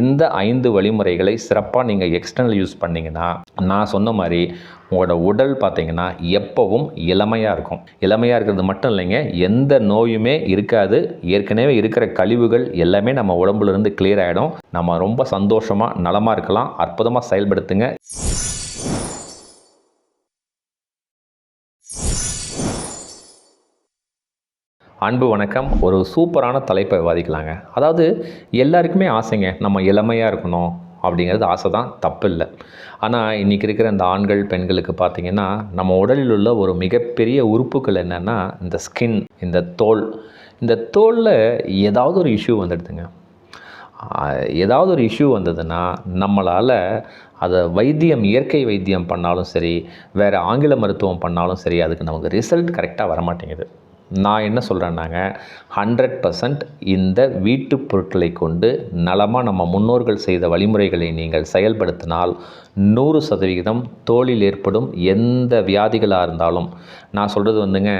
இந்த ஐந்து வழிமுறைகளை சிறப்பாக நீங்கள் எக்ஸ்டர்னல் யூஸ் பண்ணிங்கன்னா நான் சொன்ன மாதிரி உங்களோட உடல் பார்த்தீங்கன்னா எப்போவும் இளமையாக இருக்கும். இளமையாக இருக்கிறது மட்டும் இல்லைங்க எந்த நோயுமே இருக்காது. ஏற்கனவே இருக்கிற கழிவுகள் எல்லாமே நம்ம உடம்புலேருந்து கிளியர் ஆகிடும் நம்ம ரொம்ப சந்தோஷமாக நலமாக இருக்கலாம். அற்புதமாக செயல்படுத்துங்க. அன்பு வணக்கம். ஒரு சூப்பரான தலைப்பை விவாதிக்கலாங்க. அதாவது எல்லாருக்குமே ஆசைங்க. நம்ம இளமையாக இருக்கணும் அப்படிங்கிறது ஆசை தான் தப்பு இல்லை ஆனால் இன்றைக்கி இருக்கிற இந்த ஆண்கள் பெண்களுக்கு பார்த்திங்கன்னா நம்ம உடலில் உள்ள ஒரு மிகப்பெரிய உறுப்புகள் என்னென்னா இந்த ஸ்கின் இந்த தோல். இந்த தோலில் ஏதாவது ஒரு இஷ்யூ வந்துடுதுங்க. ஏதாவது ஒரு இஷ்யூ வந்ததுன்னா நம்மளால் அதை வைத்தியம் இயற்கை வைத்தியம் பண்ணாலும் சரி வேறு ஆங்கில மருத்துவம் பண்ணாலும் சரி அதுக்கு நமக்கு ரிசல்ட் கரெக்டாக வரமாட்டேங்குது. நான் என்ன சொல்கிறேன்னாங்க ஹண்ட்ரட் பர்சன்ட் இந்த வீட்டுப் பொருட்களை கொண்டு நலமாக நம்ம முன்னோர்கள் செய்த வழிமுறைகளை நீங்கள் செயல்படுத்தினால் நூறு சதவிகிதம் தோலில் ஏற்படும் எந்த வியாதிகளாக இருந்தாலும். நான் சொல்கிறது வந்துங்க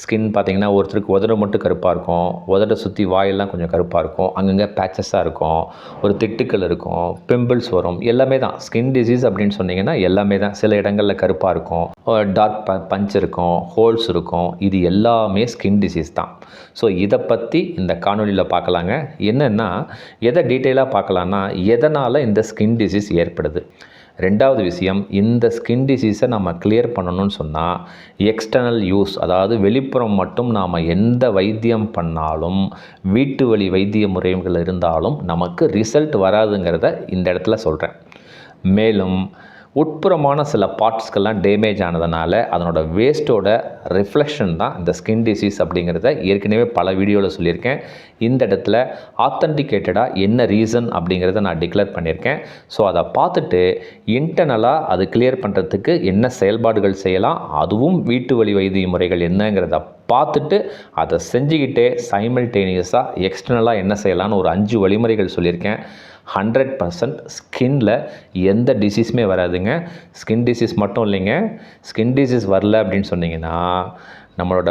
ஸ்கின் பார்த்திங்கன்னா ஒருத்தருக்கு உதடு மட்டும் கருப்பாக இருக்கும். உதடை சுற்றி வாயெல்லாம் கொஞ்சம் கருப்பாக இருக்கும். அங்கங்கே பேச்சஸாக இருக்கும். ஒரு திட்டுக்கள் இருக்கும். பிம்பிள்ஸ் வரும். எல்லாமே தான். ஸ்கின் டிசீஸ் அப்படின்னு சொன்னீங்கன்னா எல்லாமே தான். சில இடங்களில் கருப்பாக இருக்கும். டார்க் ப பஞ்ச் இருக்கும். ஹோல்ஸ் இருக்கும். இது எல்லாமே ஸ்கின் டிசீஸ் தான். ஸோ இதை பற்றி இந்த காணொலியில் பார்க்கலாங்க. என்னென்னா எதை டீட்டெயிலாக பார்க்கலான்னா எதனால் இந்த ஸ்கின் டிசீஸ் ஏற்படுது? ரெண்டாவது விஷயம் இந்த ஸ்கின் டிசீஸை நம்ம கிளியர் பண்ணணும்னு சொன்னால் எக்ஸ்டர்னல் யூஸ் அதாவது வெளிப்புறம் மட்டும் நாம் எந்த வைத்தியம் பண்ணாலும் வீட்டு வழி வைத்திய முறைகள் இருந்தாலும் நமக்கு ரிசல்ட் வராதுங்கிறத இந்த இடத்துல சொல்கிறேன் மேலும் உட்புறமான சில பார்ட்ஸ்கெல்லாம் டேமேஜ் ஆனதுனால அதனோட வேஸ்ட்டோட ரிஃப்ளெக்ஷன் தான் இந்த ஸ்கின் டிசீஸ் அப்படிங்கிறத ஏற்கனவே பல வீடியோவில் சொல்லியிருக்கேன். இந்த இடத்துல ஆத்தன்டிகேட்டடாக என்ன ரீசன் அப்படிங்கிறத நான் டிக்ளேர் பண்ணியிருக்கேன். ஸோ அதை பார்த்துட்டு இன்டர்னலாக அது கிளியர் பண்ணுறதுக்கு என்ன செயல்பாடுகள் செய்யலாம் அதுவும் வீட்டு வழி வைத்திய முறைகள் என்னங்கிறத பார்த்துட்டு அதை செஞ்சுக்கிட்டே சைமல்டேனியஸாக எக்ஸ்டர்னலாக என்ன செய்யலான்னு ஒரு அஞ்சு வழிமுறைகள் சொல்லியிருக்கேன். ஹண்ட்ரட் பர்சன்ட் ஸ்கின்னில் எந்த டிசீஸுமே வராதுங்க. ஸ்கின் டிசீஸ் மட்டும் இல்லைங்க. ஸ்கின் டிசீஸ் வரல அப்படின்னு சொன்னீங்கன்னா நம்மளோட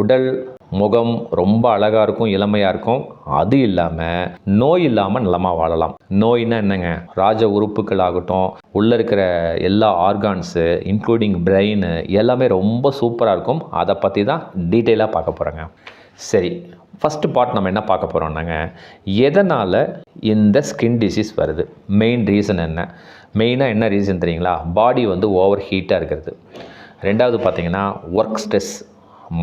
உடல் முகம் ரொம்ப அழகாக இருக்கும் இளமையாக இருக்கும். அது இல்லாமல் நோய் இல்லாமல் நலமாக வாழலாம். நோய்னா என்னங்க? ராஜ உறுப்புகள் ஆகட்டும் உள்ளே இருக்கிற எல்லா ஆர்கான்ஸு இன்க்ளூடிங் பிரெயின் எல்லாமே ரொம்ப சூப்பராக இருக்கும். அதை பற்றி தான் டீட்டெயிலாக பார்க்க போகிறேங்க சரி ஃபஸ்ட்டு பார்ட் நம்ம என்ன பார்க்க போகிறோம்னாங்க எதனால் இந்த ஸ்கின் டிசீஸ் வருது? மெயின் ரீசன் என்ன? மெயினாக என்ன ரீசன் தெரியுங்களா? பாடி வந்து ஓவர் ஹீட்டாக இருக்கிறது. ரெண்டாவது பார்த்திங்கன்னா ஒர்க் ஸ்ட்ரெஸ்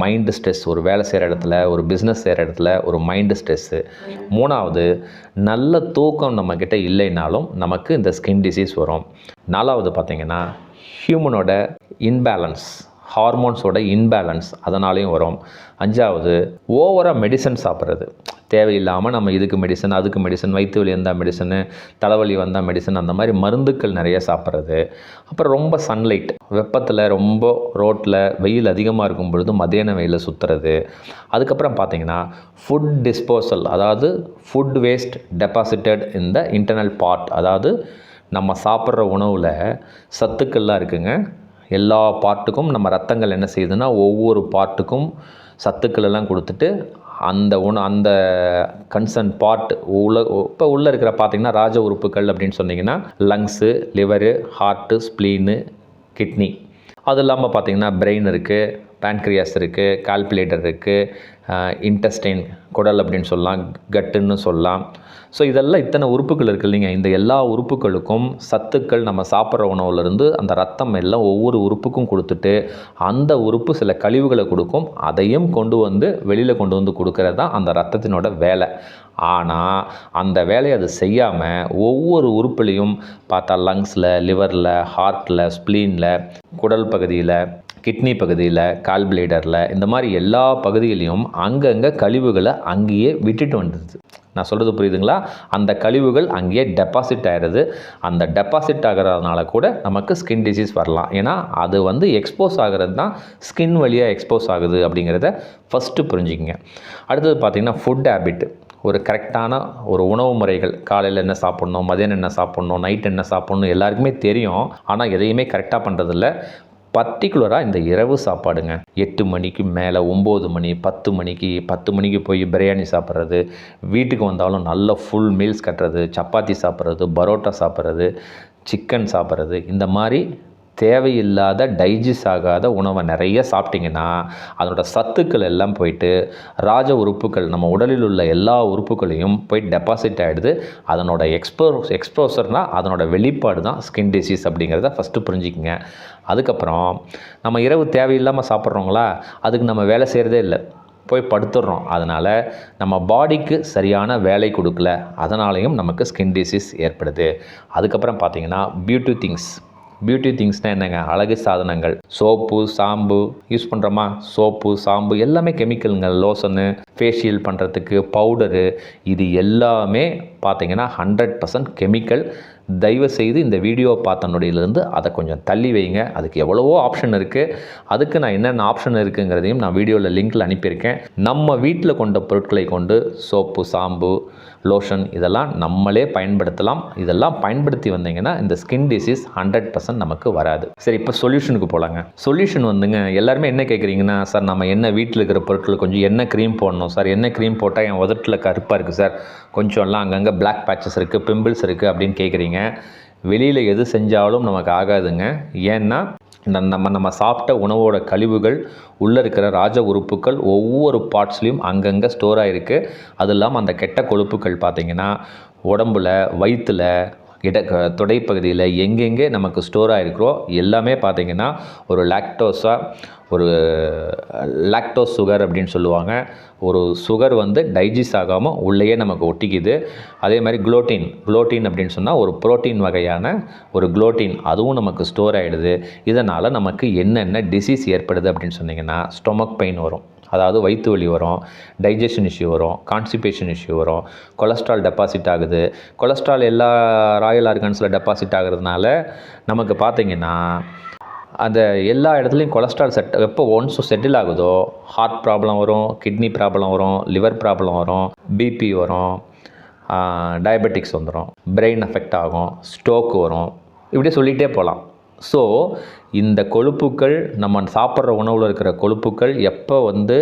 மைண்டு ஸ்ட்ரெஸ் ஒரு வேலை செய்கிற இடத்துல ஒரு பிஸ்னஸ் செய்கிற இடத்துல ஒரு மைண்டு ஸ்ட்ரெஸ்ஸு மூணாவது நல்ல தூக்கம் நம்மக்கிட்ட இல்லைனாலும் நமக்கு இந்த ஸ்கின் டிசீஸ் வரும். நாலாவது பார்த்திங்கன்னா ஹியூமனோட இன்பேலன்ஸ் ஹார்மோன்ஸோட இன்பேலன்ஸ் அதனாலையும் வரும். அஞ்சாவது ஓவராக மெடிசன் சாப்பிட்றது. தேவையில்லாமல் நம்ம இதுக்கு மெடிசன் அதுக்கு மெடிசன் வயிற்று வலி இருந்தால் மெடிசனு தலைவலி வந்தால் மெடிசன் அந்த மாதிரி மருந்துக்கள் நிறைய சாப்பிட்றது. அப்புறம் ரொம்ப சன்லைட் வெப்பத்தில் ரொம்ப ரோட்டில் வெயில் அதிகமாக இருக்கும் பொழுது மதியான வெயிலில் சுற்றுறது அதுக்கப்புறம் பார்த்தீங்கன்னா ஃபுட் டிஸ்போசல் அதாவது food waste deposited in the internal part அதாவது நம்ம சாப்பிட்ற உணவில் சத்துக்கள்லாம் இருக்குங்க. எல்லா பார்ட்டுக்கும் நம்ம ரத்தங்கள் என்ன செய்யுதுன்னா ஒவ்வொரு பார்ட்டுக்கும் சத்துக்கள் எல்லாம் கொடுத்துட்டு அந்த உண அந்த கன்சர்ன் பார்ட் உள்ள இப்போ உள்ளே இருக்கிற பார்த்திங்கன்னா ராஜ உறுப்புகள் அப்படின்னு சொன்னிங்கன்னா lungs liver heart spleen kidney அது இல்லாமல் பார்த்தீங்கன்னா பிரெயின் இருக்குது பேன்க்ரியாஸ் இருக்குது கால்குலேட்டர் இருக்குது இன்டெஸ்டைன் குடல் அப்படின்னு சொல்லலாம் கட்டுன்னு சொல்லலாம். ஸோ இதெல்லாம் இத்தனை உறுப்புகள் இருக்குது இல்லைங்க. இந்த எல்லா உறுப்புகளுக்கும் சத்துக்கள் நம்ம சாப்பிட்ற உணவுலேருந்து அந்த ரத்தம் எல்லாம் ஒவ்வொரு உறுப்புக்கும் கொடுத்துட்டு அந்த உறுப்பு சில கழிவுகளை கொடுக்கும். அதையும் கொண்டு வந்து வெளியில் கொண்டு வந்து கொடுக்கறது தான் அந்த ரத்தத்தினோட வேலை. ஆனால் அந்த வேலையை அது செய்யாமல் ஒவ்வொரு உறுப்புலையும் பார்த்தா லங்ஸில் லிவரில் ஹார்ட்டில் ஸ்ப்ளீனில் குடல் பகுதியில் கிட்னி பகுதியில் கால் பிளேடரில் இந்த மாதிரி எல்லா பகுதியிலையும் அங்கங்கே கழிவுகளை அங்கேயே விட்டுட்டு வந்துடுது நான் சொல்கிறது புரியுதுங்களா? அந்த கழிவுகள் அங்கேயே டெபாசிட் ஆகிடுது அந்த டெபாசிட் ஆகிறதுனால கூட நமக்கு ஸ்கின் டிசீஸ் வரலாம். ஏன்னா அது வந்து எக்ஸ்போஸ் ஆகிறது தான் ஸ்கின் வழியாக எக்ஸ்போஸ் ஆகுது அப்படிங்கிறத ஃபஸ்ட்டு புரிஞ்சுக்கங்க. அடுத்தது பார்த்திங்கன்னா ஃபுட் ஹேபிட் ஒரு கரெக்டான ஒரு உணவு முறைகள். காலையில் என்ன சாப்பிட்ணும் மதியானம் என்ன சாப்பிட்ணும் நைட் என்ன சாப்பிட்ணும் எல்லாருக்குமே தெரியும். ஆனால் எதையுமே கரெக்டாக பண்ணுறதில்ல பர்டிகுலராக இந்த இரவு சாப்பாடுங்க. எட்டு மணிக்கு மேலே ஒம்பது மணி பத்து மணிக்கு பத்து மணிக்கு போய் பிரியாணி சாப்பிட்றது வீட்டுக்கு வந்தாலும் நல்ல ஃபுல் மீல்ஸ் கட்டுறது சப்பாத்தி சாப்பிட்றது பரோட்டா சாப்பிட்றது சிக்கன் சாப்பிட்றது இந்த மாதிரி தேவையில்லாத டைஜஸ்ட் ஆகாத உணவை நிறைய சாப்பிட்டிங்கன்னா அதனோட சத்துக்கள் எல்லாம் போயிட்டு ராஜ உறுப்புகள் நம்ம உடலில் உள்ள எல்லா உறுப்புகளையும் போய் டெபாசிட் ஆகிடுது அதனோட எக்ஸ்போ எக்ஸ்போசர்னால் அதனோட வெளிப்பாடு தான் ஸ்கின் டிசீஸ் அப்படிங்கிறத ஃபஸ்ட்டு புரிஞ்சுக்கங்க. அதுக்கப்புறம் நம்ம இரவு தேவையில்லாமல் சாப்பிட்றோங்களா அதுக்கு நம்ம வேலை செய்கிறதே இல்லை. போய் படுத்துடுறோம் அதனால் நம்ம பாடிக்கு சரியான வேலை கொடுக்கல. அதனாலையும் நமக்கு ஸ்கின் டிசீஸ் ஏற்படுது. அதுக்கப்புறம் பார்த்தீங்கன்னா பியூட்டி திங்ஸ் பியூட்டி திங்ஸ்னால் என்னங்க? அழகு சாதனங்கள். சோப்பு சாம்பு யூஸ் பண்ணுறோமா சோப்பு சாம்பு எல்லாமே கெமிக்கலுங்க லோஷனு ஃபேஷியல் பண்ணுறதுக்கு பவுடரு இது எல்லாமே பார்த்திங்கன்னா ஹண்ட்ரட் பர்சன்ட் கெமிக்கல் தயவு செய்து இந்த வீடியோவை பார்த்த நொடியிலேருந்து அதை கொஞ்சம் தள்ளி வைங்க. அதுக்கு எவ்வளவோ ஆப்ஷன் இருக்குது அதுக்கு நான் என்னென்ன ஆப்ஷன் இருக்குங்கிறதையும் நான் வீடியோவில் லிங்கில் அனுப்பியிருக்கேன். நம்ம வீட்டில் கொண்ட பொருட்களை கொண்டு சோப்பு சாம்பு லோஷன் இதெல்லாம் நம்மளே பயன்படுத்தலாம். இதெல்லாம் பயன்படுத்தி வந்தீங்கன்னா இந்த ஸ்கின் டிசீஸ் ஹண்ட்ரட் பர்சன்ட் நமக்கு வராது. சரி இப்போ சொல்யூஷனுக்கு போகலாங்க சொல்யூஷன் வந்துங்க எல்லாருமே என்ன கேட்குறீங்கன்னா சார் நம்ம என்ன வீட்டில் இருக்கிற பொருட்கள் கொஞ்சம் என்ன க்ரீம் போடணும்? சார் என்ன க்ரீம் போட்டால் என் உதட்டில் கருப்பாக இருக்குது சார்? கொஞ்சம்லாம் அங்கங்கே பிளாக் பேச்சஸ் இருக்குது பிம்பிள்ஸ் இருக்குது அப்படின்னு கேட்குறீங்க வெளியில் எது செஞ்சாலும் நமக்கு ஆகாதுங்க. ஏன்னா நம்ம நம்ம சாப்பிட்ட உணவோட கழிவுகள் உள்ளே இருக்கிற ராஜ உறுப்புகள் ஒவ்வொரு பார்ட்ஸ்லேயும் அங்கங்கே ஸ்டோர் ஆகிருக்கு அது இல்லாமல் அந்த கெட்ட கொழுப்புகள் பார்த்திங்கன்னா உடம்புல வயிற்றில் இட க- தொடைப்பகுதியில் எங்கெங்கே நமக்கு ஸ்டோர் ஆகிருக்கிறோ எல்லாமே பார்த்திங்கன்னா ஒரு லாக்டோஸாக ஒரு லாக்டோஸ் சுகர் அப்படின்னு சொல்லுவாங்க. ஒரு சுகர் வந்து டைஜிஸ் ஆகாமல் உள்ளேயே நமக்கு ஒட்டிக்குது. அதே மாதிரி குளோட்டின் குளோட்டின் அப்படின்னு சொன்னால் ஒரு புரோட்டீன் வகையான ஒரு குளோட்டின் அதுவும் நமக்கு ஸ்டோர் ஆகிடுது இதனால் நமக்கு என்னென்ன டிசீஸ் ஏற்படுது அப்படின்னு சொன்னிங்கன்னா ஸ்டொமக் பெயின் வரும். அதாவது வயிற்று வலி வரும் டைஜஷன் இஷ்யூ வரும் கான்ஸ்டிபேஷன் இஷ்யூ வரும் கொலஸ்ட்ரால் டெபாசிட் ஆகுது. கொலஸ்ட்ரால் எல்லா ராயல் ஆர்கன்ஸில் டெபாசிட் ஆகுறதுனால நமக்கு பார்த்திங்கன்னா அந்த எல்லா இடத்துலையும் கொலஸ்ட்ரால் செட் எப்போ ஒன்ஸ் செட்டில் ஆகுதோ ஹார்ட் ப்ராப்ளம் வரும் கிட்னி ப்ராப்ளம் வரும் லிவர் ப்ராப்ளம் வரும் பிபி வரும் டயபெட்டிக்ஸ் வந்துடும் பிரெயின் அஃபெக்ட் ஆகும் ஸ்ட்ரோக் வரும். இப்படியே சொல்லிகிட்டே போகலாம். ஸோ இந்த கொழுப்புக்கள் நம்ம சாப்பிட்ற உணவில் இருக்கிற கொழுப்புக்கள் எப்போ வந்து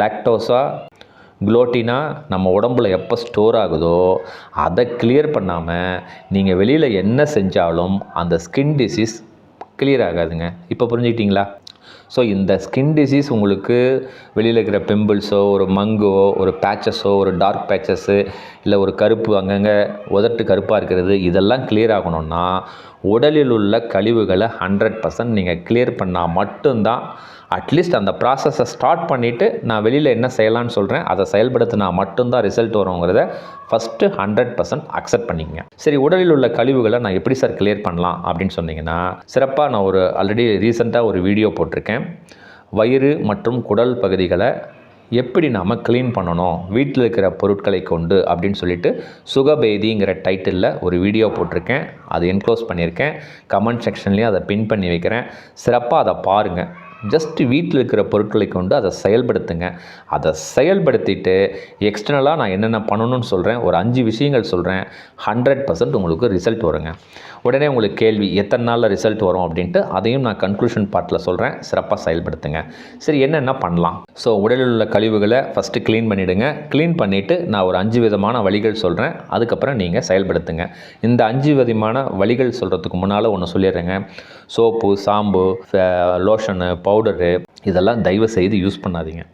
லாக்டோஸாக குளோட்டினா நம்ம உடம்புல எப்போ ஸ்டோர் ஆகுதோ அதை கிளியர் பண்ணாமல் நீங்கள் வெளியில் என்ன செஞ்சாலும் அந்த ஸ்கின் டிசீஸ் கிளியர் ஆகாதுங்க. இப்போ புரிஞ்சுக்கிட்டீங்களா? ஸோ இந்த ஸ்கின் டிசீஸ் உங்களுக்கு வெளியில் இருக்கிற பிம்பிள்ஸோ ஒரு மங்கோ ஒரு பேச்சஸோ ஒரு டார்க் பேச்சஸ்ஸு இல்லை ஒரு கருப்பு அங்கங்கே உதட்டு கருப்பாக இருக்கிறது இதெல்லாம் கிளியர் ஆகணும்னா உடலில் உள்ள கழிவுகளை ஹண்ட்ரட் பர்சன்ட் நீங்கள் கிளியர் பண்ணால் மட்டும்தான் அட்லீஸ்ட் அந்த ப்ராசஸை ஸ்டார்ட் பண்ணிவிட்டு நான் வெளியில் என்ன செய்யலாம்னு சொல்கிறேன் அதை செயல்படுத்தினா மட்டும்தான் ரிசல்ட் வருங்கிறத ஃபஸ்ட்டு ஹண்ட்ரட் பர்சன்ட் அக்செப்ட் பண்ணிக்கங்க. சரி உடலில் உள்ள கழிவுகளை நான் எப்படி சார் கிளியர் பண்ணலாம் அப்படின்னு சொன்னீங்கன்னா சிறப்பாக நான் ஒரு ஆல்ரெடி ரீசெண்டாக ஒரு வீடியோ போட்டிருக்கேன். வயிறு மற்றும் குடல் பகுதிகளை எப்படி நாம் க்ளீன் பண்ணணும் வீட்டில் இருக்கிற பொருட்களை கொண்டு அப்படின்னு சொல்லிட்டு சுகபேதிங்கிற டைட்டிலில் ஒரு வீடியோ போட்டிருக்கேன். அது என்க்ளோஸ் பண்ணியிருக்கேன். கமெண்ட் செக்ஷன்லேயும் அதை பின் பண்ணி வைக்கிறேன். சிறப்பாக அதை பாருங்கள் ஜஸ்ட் வீட்டில் இருக்கிற பொருட்களை கொண்டு அதை செயல்படுத்துங்க. அதை செயல்படுத்திட்டு எக்ஸ்டர்னலாக நான் என்னென்ன பண்ணணும்னு சொல்கிறேன் ஒரு அஞ்சு விஷயங்கள் சொல்கிறேன் ஹண்ட்ரட் பர்சன்ட் உங்களுக்கு ரிசல்ட் வருங்க. உடனே உங்களுக்கு கேள்வி எத்தனை நாளில் ரிசல்ட் வரும் அப்படின்ட்டு அதையும் நான் கன்க்ளூஷன் பார்ட்டில் சொல்கிறேன் சிறப்பாக செயல்படுத்துங்க. சரி என்னென்ன பண்ணலாம்? ஸோ உடலில் உள்ள கழிவுகளை ஃபஸ்ட்டு க்ளீன் பண்ணிவிடுங்க க்ளீன் பண்ணிவிட்டு நான் ஒரு அஞ்சு விதமான வழிகள் சொல்கிறேன் அதுக்கப்புறம் நீங்கள் செயல்படுத்துங்க. இந்த அஞ்சு விதமான வழிகள் சொல்கிறதுக்கு முன்னால் ஒன்று சொல்லிடுறேங்க. சோப்பு சாம்பு லோஷனு பவு பவுடரு இதெல்லாம் தயவு செய்து யூஸ் பண்ணாதீங்க.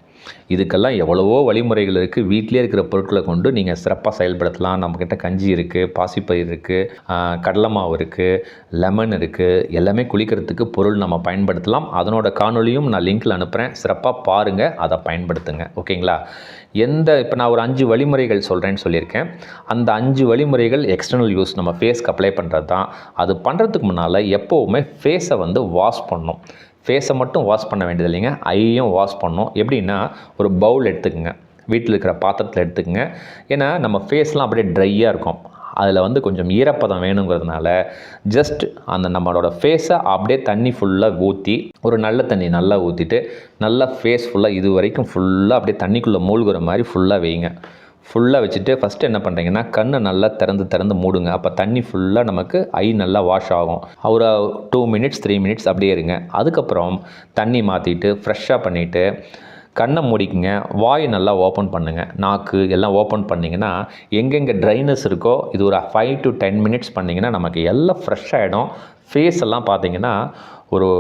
இதுக்கெல்லாம் எவ்வளவோ வழிமுறைகள் இருக்குது வீட்டிலே இருக்கிற பொருட்களை கொண்டு நீங்கள் சிறப்பாக செயல்படுத்தலாம். நம்மக்கிட்ட கஞ்சி இருக்குது பாசிப்பயிர் இருக்குது கடலை மாவு இருக்குது லெமன் இருக்குது எல்லாமே குளிக்கிறதுக்கு பொருள் நம்ம பயன்படுத்தலாம். அதனோட காணொளியும் நான் லிங்க்கில் அனுப்புகிறேன் சிறப்பாக பாருங்கள் அதை பயன்படுத்துங்க. ஓகேங்களா? எந்த இப்போ நான் ஒரு அஞ்சு வழிமுறைகள் சொல்கிறேன்னு சொல்லியிருக்கேன். அந்த அஞ்சு வழிமுறைகள் எக்ஸ்டர்னல் யூஸ் நம்ம ஃபேஸ்க்கு அப்ளை பண்ணுறது தான் அது பண்ணுறதுக்கு முன்னால் எப்போவுமே ஃபேஸை வந்து வாஷ் பண்ணணும். ஃபேஸை மட்டும் வாஷ் பண்ண வேண்டியது இல்லைங்க. ஐயும் வாஷ் பண்ணோம் எப்படின்னா ஒரு பவுல் எடுத்துக்கோங்க. வீட்டில் இருக்கிற பாத்திரத்தில் எடுத்துக்கோங்க. ஏன்னா நம்ம ஃபேஸ்லாம் அப்படியே ட்ரையாக இருக்கும். அதில் வந்து கொஞ்சம் ஈரப்பதம் வேணுங்கிறதுனால ஜஸ்ட் அந்த நம்மளோட ஃபேஸை அப்படியே தண்ணி ஃபுல்லாக ஊற்றி ஒரு நல்ல தண்ணி நல்லா ஊற்றிட்டு நல்லா ஃபேஸ் ஃபுல்லாக இது வரைக்கும் ஃபுல்லாக அப்படியே தண்ணிக்குள்ளே மூழ்குற மாதிரி ஃபுல்லாக வைங்க. ஃபுல்லாக வச்சுட்டு ஃபஸ்ட்டு என்ன பண்ணுறீங்கன்னா கண்ணை நல்லா திறந்து திறந்து மூடுங்க. அப்போ தண்ணி ஃபுல்லாக நமக்கு ஐ நல்லா வாஷ் ஆகும். ஒரு டூ மினிட்ஸ் த்ரீ மினிட்ஸ் அப்படியே இருங்க. அதுக்கப்புறம் தண்ணி மாற்றிட்டு ஃப்ரெஷ்ஷாக பண்ணிவிட்டு கண்ணை மூடிக்குங்க. வாய் நல்லா ஓப்பன் பண்ணுங்கள் நாக்கு எல்லாம் ஓப்பன் பண்ணிங்கன்னா எங்கெங்கே ட்ரைனஸ் இருக்கோ இது ஒரு ஃபைவ் டு டென் மினிட்ஸ் பண்ணிங்கன்னா நமக்கு எல்லாம் ஃப்ரெஷ் ஆகிடும் ஃபேஸ் எல்லாம் பார்த்தீங்கன்னா ஒரு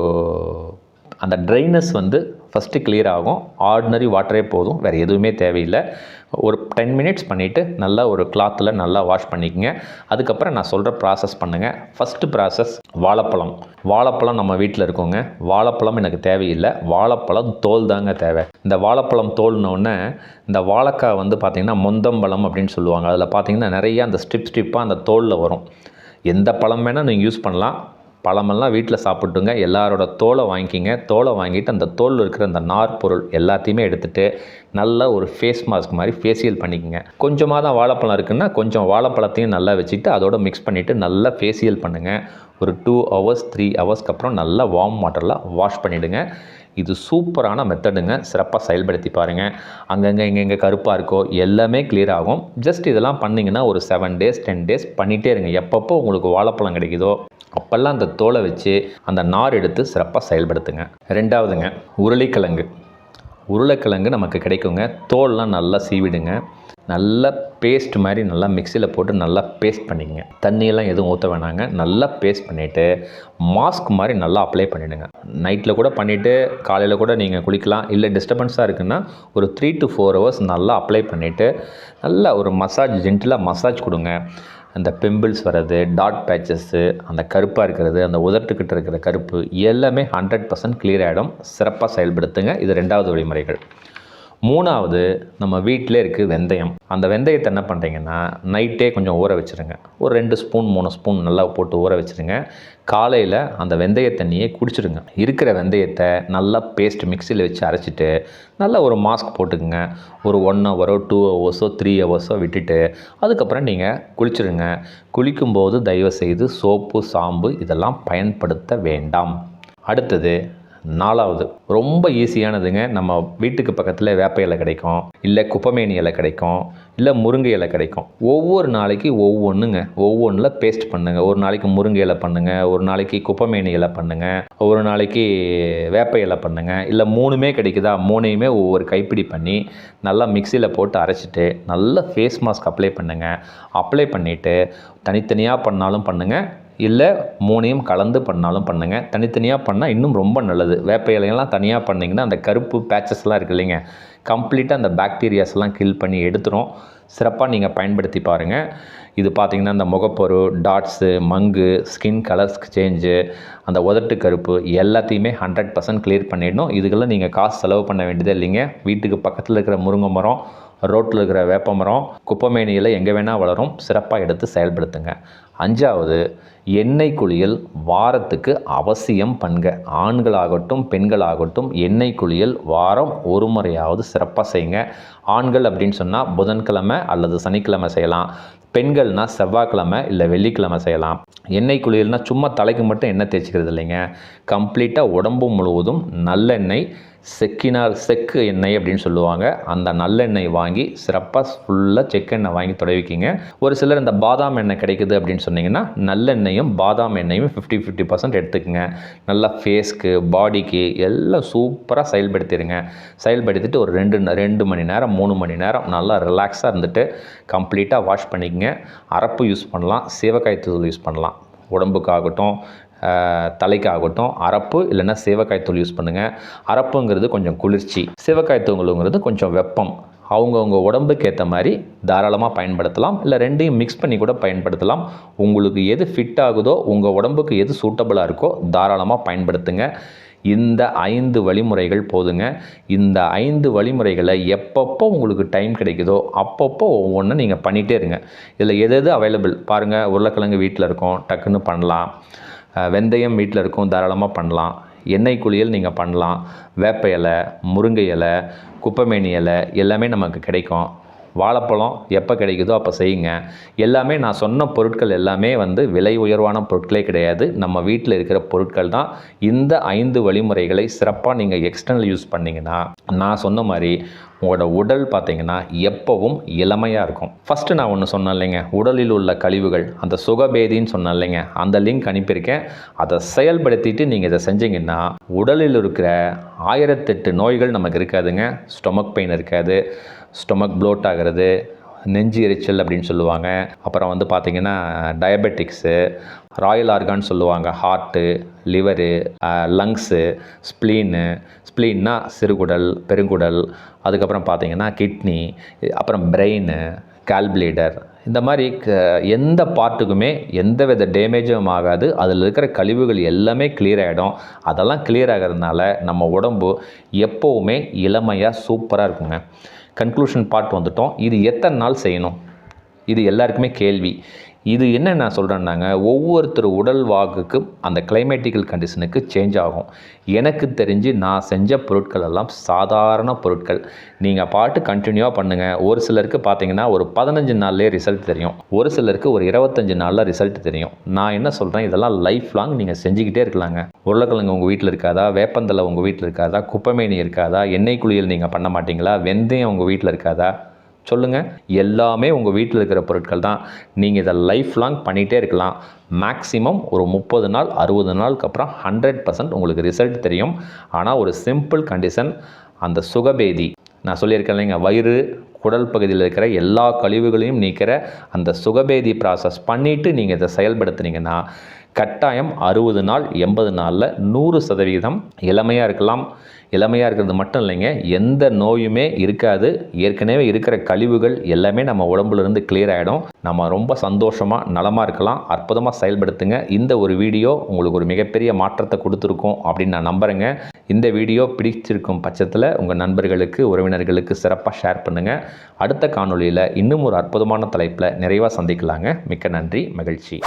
அந்த ட்ரைனஸ் வந்து ஃபஸ்ட்டு கிளியர் ஆகும். ஆர்டினரி வாட்டரே போதும். வேறு எதுவுமே தேவையில்லை. ஒரு டென் மினிட்ஸ் பண்ணிவிட்டு நல்லா ஒரு கிளாத்தில் நல்லா வாஷ் பண்ணிக்கங்க. அதுக்கப்புறம் நான் சொல்கிற ப்ராசஸ் பண்ணுங்கள் ஃபஸ்ட்டு ப்ராசஸ் வாழைப்பழம். வாழைப்பழம் நம்ம வீட்டில் இருக்கோங்க. வாழைப்பழம் எனக்கு தேவையில்லை. வாழைப்பழம் தோல் தாங்க தேவை. இந்த வாழைப்பழம் தோல்னோடனே இந்த வாழைக்காய் வந்து பார்த்திங்கன்னா மொந்தம்பழம் அப்படின்னு சொல்லுவாங்க. அதில் பார்த்தீங்கன்னா நிறைய அந்த ஸ்ட்ரிப் ஸ்ட்ரிப்பாக அந்த தோலில் வரும். எந்த பழம் வேணால் நீங்கள் யூஸ் பண்ணலாம். பழமெல்லாம் வீட்டில் சாப்பிட்டுங்க எல்லாரோட தோலை வாங்கிக்கிங்க. தோலை வாங்கிட்டு அந்த தோலில் இருக்கிற அந்த நார் பொருள் எல்லாத்தையுமே எடுத்துகிட்டு நல்லா ஒரு ஃபேஸ் மாஸ்க் மாதிரி ஃபேஷியல் பண்ணிக்கோங்க. கொஞ்சமாக தான் வாழைப்பழம் இருக்குன்னா கொஞ்சம் வாழைப்பழத்தையும் நல்லா வச்சுட்டு அதோட மிக்ஸ் பண்ணிவிட்டு நல்லா ஃபேஷியல் பண்ணுங்கள் ஒரு டூ ஹவர்ஸ் த்ரீ ஹவர்ஸ்க்கு அப்புறம் நல்லா வார்ம் வாட்டரில் வாஷ் பண்ணிவிடுங்க இது சூப்பரான மெத்தடுங்க. சிறப்பாக செயல்படுத்தி பாருங்கள் அங்கங்கே எங்கெங்கே கருப்பாக இருக்கோ எல்லாமே கிளியர் ஆகும். ஜஸ்ட் இதெல்லாம் பண்ணிங்கன்னா ஒரு செவன் டேஸ் டென் டேஸ் பண்ணிகிட்டே இருங்க. எப்பப்போ உங்களுக்கு வாழைப்பழம் கிடைக்குதோ அப்போல்லாம் அந்த தோலை வச்சு அந்த நார் எடுத்து சிறப்பாக செயல்படுத்துங்க. ரெண்டாவதுங்க உருளைக்கிழங்கு. உருளைக்கிழங்கு நமக்கு கிடைக்குங்க. தோல்லாம் நல்லா சீவிடுங்க. நல்லா பேஸ்ட் மாதிரி நல்லா மிக்சியில் போட்டு நல்லா பேஸ்ட் பண்ணிக்கங்க தண்ணியெல்லாம் எதுவும் ஊற்ற வேணாங்க. நல்லா பேஸ்ட் பண்ணிவிட்டு மாஸ்க் மாதிரி நல்லா அப்ளை பண்ணிவிடுங்க நைட்டில் கூட பண்ணிவிட்டு காலையில் கூட நீங்கள் குளிக்கலாம். இல்லை டிஸ்டர்பன்ஸாக இருக்குன்னா ஒரு த்ரீ டு ஃபோர் ஹவர்ஸ் நல்லா அப்ளை பண்ணிவிட்டு நல்லா ஒரு மசாஜ் ஜென்டிலாக மசாஜ் கொடுங்க. அந்த பிம்பிள்ஸ் வர்றது டாட் பேச்சஸ்ஸு அந்த கருப்பாக இருக்கிறது அந்த உதட்டுக்கிட்ட இருக்கிற கருப்பு எல்லாமே ஹண்ட்ரட் பர்சன்ட் கிளியர் ஆகிடும் சிறப்பாக செயல்படுத்துங்க. இது ரெண்டாவது வழிமுறைகள். மூணாவது நம்ம வீட்டிலே இருக்குது வெந்தயம். அந்த வெந்தயத்தை என்ன பண்ணுறீங்கன்னா நைட்டே கொஞ்சம் ஊற வச்சுருங்க. ஒரு ரெண்டு ஸ்பூன் மூணு ஸ்பூன் நல்லா போட்டு ஊற வச்சுருங்க. காலையில் அந்த வெந்தய தண்ணியை குடிச்சிடுங்க. இருக்கிற வெந்தயத்தை நல்லா பேஸ்ட் மிக்சியில் வச்சு அரைச்சிட்டு நல்லா ஒரு மாஸ்க் போட்டுக்குங்க. ஒரு ஒன் ஹவரோ டூ ஹவர்ஸோ த்ரீ ஹவர்ஸோ விட்டுட்டு அதுக்கப்புறம் நீங்கள் குளிச்சிடுங்க. குளிக்கும்போது தயவு செய்து சோப்பு சாம்பு இதெல்லாம் பயன்படுத்த வேண்டாம். அடுத்தது நாலாவது ரொம்ப ஈஸியானதுங்க நம்ம வீட்டுக்கு பக்கத்தில் வேப்ப இலை கிடைக்கும் இல்லை குப்பமேனி இலை கிடைக்கும் இல்லை முருங்கை இலை கிடைக்கும். ஒவ்வொரு நாளைக்கு ஒவ்வொன்றுங்க ஒவ்வொன்றில் பேஸ்ட் பண்ணுங்கள் ஒரு நாளைக்கு முருங்கை இலை பண்ணுங்கள் ஒரு நாளைக்கு குப்பமேனி இலை பண்ணுங்கள் ஒரு நாளைக்கு வேப்ப இலை பண்ணுங்கள் இல்லை மூணுமே கிடைக்குதா? மூணையுமே ஒவ்வொரு கைப்பிடி பண்ணி நல்லா மிக்சியில் போட்டு அரைச்சிட்டு நல்லா ஃபேஸ் மாஸ்க் அப்ளை பண்ணுங்கள் அப்ளை பண்ணிவிட்டு தனித்தனியாக பண்ணாலும் பண்ணுங்கள் இல்லை மூணையும் கலந்து பண்ணாலும் பண்ணுங்கள் தனித்தனியாக பண்ணால் இன்னும் ரொம்ப நல்லது. வேப்ப இலையெல்லாம் தனியாக பண்ணிங்கன்னா அந்த கருப்பு பேச்சஸ்லாம் இருக்கு இல்லைங்க கம்ப்ளீட்டாக அந்த பாக்டீரியாஸ்லாம் கில் பண்ணி எடுத்துரும். சிறப்பாக நீங்கள் பயன்படுத்தி பாருங்கள் இது பார்த்திங்கன்னா அந்த முகப்பொரு டாட்ஸு மங்கு ஸ்கின் கலர்ஸ் சேஞ்சு அந்த உதட்டு கருப்பு எல்லாத்தையுமே ஹண்ட்ரட் பர்சன்ட் கிளியர் பண்ணிடணும். இதுக்கெல்லாம் நீங்கள் காசு செலவு பண்ண வேண்டியதே இல்லைங்க. வீட்டுக்கு பக்கத்தில் இருக்கிற முருங்கை மரம் ரோட்டில் இருக்கிற வேப்ப மரம் குப்பமேனியில் எங்கே வேணால் வளரும் சிறப்பாக எடுத்து செயல்படுத்துங்க. அஞ்சாவது எண்ணெய் குளியல் வாரத்துக்கு அவசியம் பண்க. ஆண்களாகட்டும் பெண்களாகட்டும் எண்ணெய் குளியல் வாரம் ஒரு முறையாவது சிறப்பாக செய்யுங்க. ஆண்கள் அப்படின்னு சொன்னால் புதன்கிழமை அல்லது சனிக்கிழமை செய்யலாம். பெண்கள்னா செவ்வாய்க்கிழமை இல்லை வெள்ளிக்கிழமை செய்யலாம். எண்ணெய் குளியல்னா சும்மா தலைக்கு மட்டும் எண்ணெய் தேய்ச்சிக்கிறது இல்லைங்க கம்ப்ளீட்டாக உடம்பு முழுவதும் நல்லெண்ணெய் செக்கினார் செக்கு எண்ணெய் அப்படின்னு சொல்லுவாங்க. அந்த நல்லெண்ணெய் வாங்கி சிறப்பாக ஃபுல்லாக செக்கெண்ணெய் வாங்கி தொடவிக்கிங்க. ஒரு சிலர் இந்த பாதாம் எண்ணெய் கிடைக்குது அப்படின்னு சொன்னீங்கன்னா நல்லெண்ணெயும் பாதாம் எண்ணெயும் ஃபிஃப்டி ஃபிஃப்டி பர்சன்ட் எடுத்துக்கங்க. நல்லா ஃபேஸ்க்கு பாடிக்கு எல்லாம் சூப்பராக செயல்படுத்திடுங்க. செயல்படுத்திட்டு ஒரு ரெண்டு ந- ரெண்டு மணி நேரம் மூணு மணி நேரம் நல்லா ரிலாக்ஸாக இருந்துட்டு கம்ப்ளீட்டாக வாஷ் பண்ணிக்கங்க. அரப்பு யூஸ் பண்ணலாம் சீவக்காய் தூள் யூஸ் பண்ணலாம். உடம்புக்காகட்டும் தலைக்காகட்டும் அரப்பு இல்லைன்னா சேவக்காய் தூள் யூஸ் பண்ணுங்கள் அரப்புங்கிறது கொஞ்சம் குளிர்ச்சி. சேவக்காய் தூளுங்கிறது கொஞ்சம் வெப்பம். அவங்கவுங்க உடம்புக்கு ஏற்ற மாதிரி தாராளமாக பயன்படுத்தலாம். இல்லை ரெண்டையும் மிக்ஸ் பண்ணி கூட பயன்படுத்தலாம். உங்களுக்கு எது ஃபிட் ஆகுதோ உங்கள் உடம்புக்கு எது சூட்டபுளாக இருக்கோ தாராளமாக பயன்படுத்துங்க. இந்த ஐந்து வழிமுறைகள் போதுங்க. இந்த ஐந்து வழிமுறைகளை எப்பப்போ உங்களுக்கு டைம் கிடைக்குதோ அப்பப்போ ஒவ்வொன்றும் நீங்கள் பண்ணிகிட்டே இருங்க. இதில் எது எது அவைலபிள் பாருங்கள் உருளைக்கிழங்கு வீட்டில் இருக்கும் டக்குன்னு பண்ணலாம். வெந்தயம் வீட்டில் இருக்கும் தாராளமாக பண்ணலாம். எண்ணெய் குளியல் நீங்கள் பண்ணலாம். வேப்ப இலை முருங்கை இலை குப்பமேனி இலை எல்லாமே நமக்கு கிடைக்கும். வாழைப்பழம் எப்போ கிடைக்குதோ அப்போ செய்யுங்க. எல்லாமே நான் சொன்ன பொருட்கள் எல்லாமே வந்து விலை உயர்வான பொருட்களே கிடையாது. நம்ம வீட்டில் இருக்கிற பொருட்கள் தான் இந்த ஐந்து வழிமுறைகளை சிறப்பாக நீங்கள் எக்ஸ்டர்னல் யூஸ் பண்ணிங்கன்னா நான் சொன்ன மாதிரி உங்களோட உடல் பார்த்திங்கன்னா எப்போவும் இளமையாக இருக்கும். ஃபஸ்ட்டு நான் ஒன்று சொன்னேன் இல்லைங்க உடலில் உள்ள கழிவுகள் அந்த சுகபேதின்னு சொன்னேன் இல்லைங்க அந்த லிங்க் அனுப்பியிருக்கேன். அதை செயல்படுத்திட்டு நீங்கள் இதை செஞ்சீங்கன்னா உடலில் இருக்கிற ஆயிரத்தெட்டு நோய்கள் நமக்கு இருக்காதுங்க. ஸ்டொமக் பெயின் இருக்காது. ஸ்டொமக் ப்ளோட் ஆகிறது நெஞ்சு எரிச்சல் அப்படின்னு சொல்லுவாங்க. அப்புறம் வந்து பார்த்திங்கன்னா டயபெட்டிக்ஸு ராயல் ஆர்கான் சொல்லுவாங்க. ஹார்ட்டு லிவரு லங்ஸு ஸ்ப்ளீனு ஸ்ப்ளீன்னா சிறுகுடல் பெருங்குடல் அதுக்கப்புறம் பார்த்தீங்கன்னா கிட்னி அப்புறம் பிரெயின் கால்பிளேடர் இந்த மாதிரி க எந்த பார்ட்டுக்குமே எந்த வித டேமேஜும் ஆகாது. அதில் இருக்கிற கழிவுகள் எல்லாமே கிளியர் ஆகிடும் அதெல்லாம் கிளியர் ஆகிறதுனால நம்ம உடம்பு எப்போவுமே இளமையாக சூப்பராக இருக்குங்க. கன்க்ளூஷன் பார்ட் வந்துட்டோம். இது எத்தனை நாள் செய்யணும்? இது எல்லாருக்குமே கேள்வி. இது என்ன நான் சொல்கிறேன்னாங்க ஒவ்வொருத்தர் உடல் வாக்குக்கும் அந்த கிளைமேட்டிக்கல் கண்டிஷனுக்கு சேஞ்ச் ஆகும். எனக்கு தெரிஞ்சு நான் செஞ்ச பொருட்கள் எல்லாம் சாதாரண பொருட்கள். நீங்கள் பாட்டு கண்டினியூவாக பண்ணுங்கள் ஒரு சிலருக்கு பார்த்தீங்கன்னா ஒரு பதினஞ்சு நாள்லேயே ரிசல்ட் தெரியும். ஒரு சிலருக்கு ஒரு இருபத்தஞ்சு நாளில் ரிசல்ட் தெரியும். நான் என்ன சொல்கிறேன் இதெல்லாம் லைஃப் லாங் நீங்கள் செஞ்சுக்கிட்டே இருக்கலாங்க. உருளைக்கிழங்கு உங்கள் வீட்டில் இருக்காதா? வேப்பந்தலை உங்கள் வீட்டில் இருக்காதா? குப்பைமேனி இருக்காதா? எண்ணெய் குளியல் நீங்கள் பண்ண மாட்டீங்களா? வெந்தயம் உங்கள் வீட்டில் இருக்காதா? சொல்லுங்கள் எல்லாமே உங்கள் வீட்டில் இருக்கிற பொருட்கள் தான். நீங்கள் இதை லைஃப் லாங் பண்ணிகிட்டே இருக்கலாம். மேக்ஸிமம் ஒரு முப்பது நாள் அறுபது நாளுக்கு அப்புறம் ஹண்ட்ரட் பர்சன்ட் உங்களுக்கு ரிசல்ட் தெரியும். ஆனால் ஒரு சிம்பிள் கண்டிஷன் அந்த சுகபேதி. நான் சொல்லியிருக்கேன் இல்லைங்க வயிறு குடல் பகுதியில் இருக்கிற எல்லா கழிவுகளையும் நீக்கிற அந்த சுகபேதி ப்ராசஸ் பண்ணிவிட்டு நீங்கள் இதை செயல்படுத்துனீங்கன்னா கட்டாயம் அறுபது நாள் எண்பது நாளில் நூறு சதவீதம் இளமையாக இருக்கலாம். இளமையாக இருக்கிறது மட்டும் இல்லைங்க. எந்த நோயுமே இருக்காது. ஏற்கனவே இருக்கிற கழிவுகள் எல்லாமே நம்ம உடம்புலேருந்து கிளியர் ஆகிடும் நம்ம ரொம்ப சந்தோஷமாக நலமாக இருக்கலாம். அற்புதமாக செயல்படுத்துங்க. இந்த ஒரு வீடியோ உங்களுக்கு ஒரு மிகப்பெரிய மாற்றத்தை கொடுத்துருக்கோம் அப்படின்னு நான் நம்புகிறேங்க இந்த வீடியோ பிடிச்சிருக்கும் பட்சத்தில் உங்கள் நண்பர்களுக்கு உறவினர்களுக்கு சிறப்பாக ஷேர் பண்ணுங்கள் அடுத்த காணொலியில் இன்னும் ஒரு அற்புதமான தலைப்பில் நிறைவாக சந்திக்கலாங்க. மிக்க நன்றி. மகிழ்ச்சி.